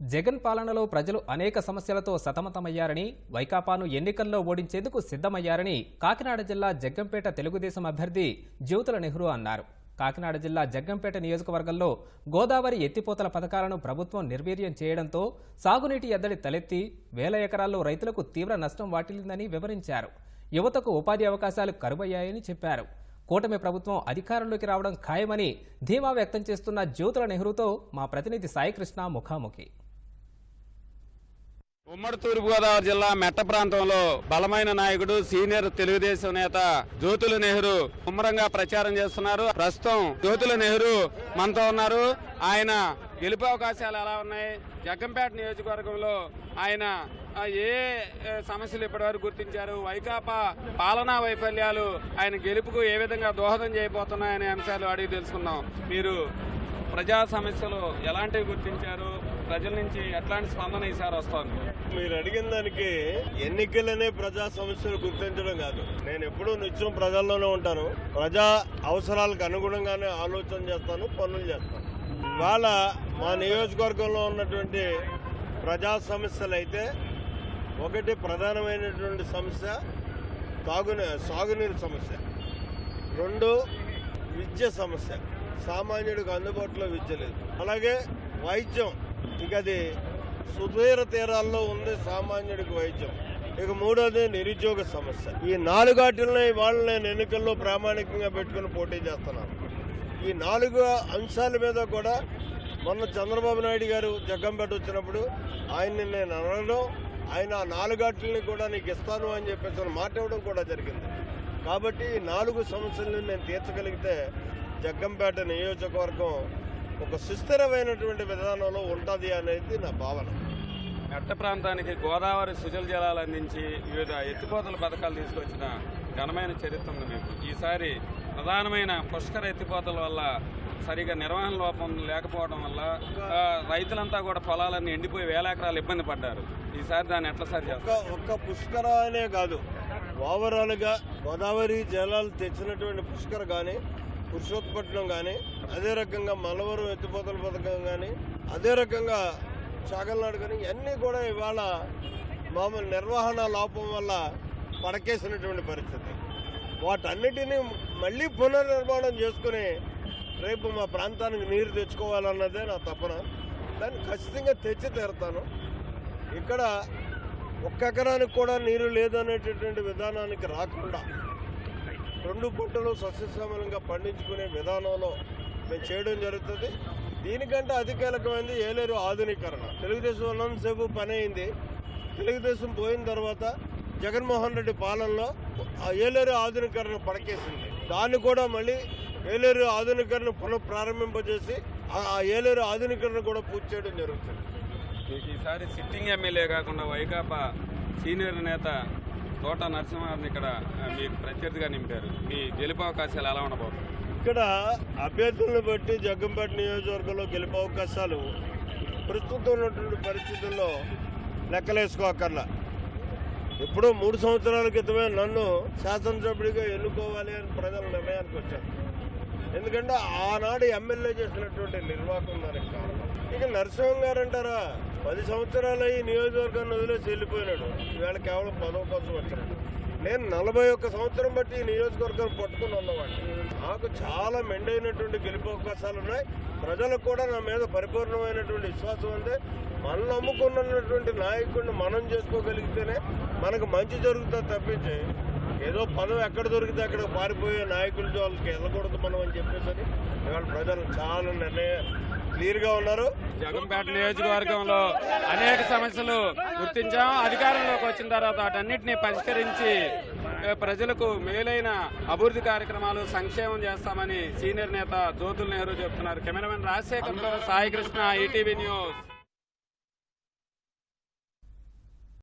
జగన్ పాలనలో ప్రజలు అనేక సమస్యలతో సతమతమయ్యారని వైకాపాను ఎన్నికల్లో ఓడించేందుకు సిద్ధమయ్యారని కాకినాడ జిల్లా జగ్గంపేట తెలుగుదేశం అభ్యర్థి జ్యోతుల నెహ్రూ అన్నారు. కాకినాడ జిల్లా జగ్గంపేట నియోజకవర్గంలో గోదావరి ఎత్తిపోతల పథకాలను ప్రభుత్వం నిర్వీర్యం చేయడంతో సాగునీటి ఎద్దడి తలెత్తి వేల ఎకరాల్లో రైతులకు తీవ్ర నష్టం వాటిల్లిందని వివరించారు. యువతకు ఉపాధి అవకాశాలు కరువయ్యాయని చెప్పారు. కూటమి ప్రభుత్వం అధికారంలోకి రావడం ఖాయమని ధీమా వ్యక్తం చేస్తున్న జ్యోతుల నెహ్రూతో మా ప్రతినిధి సాయికృష్ణ ముఖాముఖి. ఉమ్మడి తూర్పుగోదావరి జిల్లా మెట్ట ప్రాంతంలో బలమైన నాయకుడు సీనియర్ తెలుగుదేశం నేత జ్యోతుల నెహ్రూ ముమ్మరంగా ప్రచారం చేస్తున్నారు. ప్రస్తుతం జ్యోతుల నెహ్రూ మనతో ఉన్నారు. ఆయన గెలుపు అవకాశాలు ఎలా ఉన్నాయి? జగ్గంపేట నియోజకవర్గంలో ఆయన ఏ ఏ సమస్యలు ఇప్పటివరకు గుర్తించారు? వైకాపా పాలనా వైఫల్యాలు ఆయన గెలుపుకు ఏ విధంగా దోహదం చేయబోతున్నాయనే అంశాలు అడిగి తెలుసుకుందాం. మీరు ప్రజా సమస్యలు ఎలాంటివి గుర్తించారు? ప్రజల నుంచి ఎట్లాంటి స్పందన ఈసారి వస్తుంది? మీరు అడిగిన దానికి ఎన్నికలనే ప్రజా సమస్యలు గుర్తించడం కాదు. నేను ఎప్పుడూ నిత్యం ప్రజల్లోనే ఉంటాను. ప్రజా అవసరాలకు అనుగుణంగానే ఆలోచన చేస్తాను పనులు చేస్తాను. ఇవాళ మా నియోజకవర్గంలో ఉన్నటువంటి ప్రజా సమస్యలు అయితే ఒకటి ప్రధానమైనటువంటి సమస్య తాగునీ సాగునీరు సమస్య. రెండు విద్య సమస్య. సామాన్యుడికి అందుబాటులో విద్య లేదు అలాగే వైద్యం ఇక అది సుదూర తీరాల్లో ఉంది సామాన్యుడికి వైద్యం. ఇక మూడోది నిరుద్యోగ సమస్య. ఈ నాలుగాటిల్ని ఇవాళ నేను ఎన్నికల్లో ప్రామాణికంగా పెట్టుకుని పోటీ చేస్తున్నాను ఈ నాలుగు అంశాల మీద కూడా మొన్న చంద్రబాబు నాయుడు గారు జగ్గంపేట వచ్చినప్పుడు ఆయన్ని నేను అనడం ఆయన ఆ నాలుగాటిల్ని కూడా నీకు ఇస్తాను అని చెప్పేసి ఆయన మాట ఇవ్వడం కూడా జరిగింది. కాబట్టి ఈ నాలుగు సమస్యలను నేను తీర్చగలిగితే జగ్గంపేట నియోజకవర్గం ఒక సుస్థిరమైనటువంటి విధానంలో ఉంటుంది అనేది నా భావన. మెట్ట ప్రాంతానికి గోదావరి సుజల జలాలు అందించి వివిధ ఎత్తిపోతల పథకాలు తీసుకొచ్చిన ఘనమైన చరిత్ర ఉంది మీకు. ఈసారి ప్రధానమైన పుష్కర ఎత్తిపోతల వల్ల సరిగా నిర్వహణ లోపం లేకపోవడం వల్ల రైతులంతా కూడా పొలాలన్నీ ఎండిపోయి వేల ఎకరాలు ఇబ్బంది పడ్డారు. ఈసారి దాన్ని ఎట్లా సరి ఒక్క పుష్కర అనే కాదు ఓవరాల్గా గోదావరి జలాలు తెచ్చినటువంటి పుష్కర కానీ పురుషోత్పట్నం కానీ అదే రకంగా మలవరం ఎత్తిపోతల పథకం కానీ అదే రకంగా చాగల్నాడు కానీ ఇవన్నీ కూడా ఇవాళ మామూలు నిర్వహణ లోపం వల్ల పడకేసినటువంటి పరిస్థితి. వాటన్నిటినీ మళ్ళీ పునర్నిర్మాణం చేసుకుని రేపు మా ప్రాంతానికి నీరు తెచ్చుకోవాలన్నదే నా తపన. దాన్ని ఖచ్చితంగా తెచ్చి తీరుతాను. ఇక్కడ ఒక్క ఎకరానికి కూడా నీరు లేదనేటటువంటి విధానానికి రాకుండా రెండు పంటలు సస్యశ్యామలంగా పండించుకునే విధానంలో మేము చేయడం జరుగుతుంది. దీనికంటే అతి ఏలేరు ఆధునీకరణ. తెలుగుదేశం ఉన్నంతసేపు పని అయింది తెలుగుదేశం పోయిన తర్వాత జగన్మోహన్ రెడ్డి పాలనలో ఆ ఏలేరు ఆధునీకరణ పడకేసింది. దాన్ని కూడా మళ్ళీ ఏలేరు ఆధునీకరణ పునః ప్రారంభింపజేసి ఆ- ఆ ఏలేరు ఆధునీకరణ కూడా పూర్తి చేయడం జరుగుతుంది. ఈసారి సిట్టింగ్ ఎమ్మెల్యే కాకుండా వైకాపా సీనియర్ నేత తోట నరసింహారావుని ఇక్కడ మీ ప్రత్యర్థిగా నింపారు. మీ గెలుపు అవకాశాలు ఎలా ఉండబోతుంది ఇక్కడ అభ్యర్థులను బట్టి జగ్గంపేట నియోజకవర్గంలో గెలుపవకాశాలు ప్రస్తుతం ఉన్నటువంటి పరిస్థితుల్లో లెక్కలేసుకోకర్లా. ఇప్పుడు మూడు సంవత్సరాల క్రితమే నన్ను శాసనసభ్యుడిగా ఎన్నుకోవాలి అని ప్రజలు నిర్ణయానికి వచ్చారు. ఎందుకంటే ఆనాడు ఎమ్మెల్యే చేసినటువంటి నిర్వాహకం దానికి కారణం. ఇక నరసింహం గారు అంటారా? పది సంవత్సరాలు ఈ నియోజకవర్గాన్ని వదిలేసి వెళ్ళిపోయినాడు. ఇవాళ కేవలం పదవ కోసం వచ్చాడు నేను నలభై ఒక్క సంవత్సరం బట్టి ఈ నియోజకవర్గం పట్టుకుని ఉన్నవాడిని. నాకు చాలా మెండైనటువంటి గెలుపు అవకాశాలు ఉన్నాయి. ప్రజలకు కూడా నా మీద పరిపూర్ణమైనటువంటి విశ్వాసం ఉంది. మనం నమ్ముకున్నటువంటి నాయకుడిని మనం చేసుకోగలిగితేనే మనకు మంచి జరుగుతుంది తప్పించి ఏదో పదవి ఎక్కడ దొరికితే అక్కడ పారిపోయే నాయకుల వాళ్ళకి వెళ్ళకూడదు మనం అని చెప్పేసి ఇవాళ ప్రజలు చాలా నిర్ణయం క్లియర్గా ఉన్నారు. జగంపేట నియోజకవర్గంలో అనేక సమస్యలు గుర్తించాం. అధికారంలోకి వచ్చిన తర్వాత వాటన్నిటిని పరిష్కరించి ప్రజలకు మేలైన అభివృద్ధి కార్యక్రమాలు సంక్షేమం చేస్తామని సీనియర్ నేత జ్యోతుల్ నెహ్రూ చెప్తున్నారు. Cameraman Rajasekhar Sai Krishna ETV news.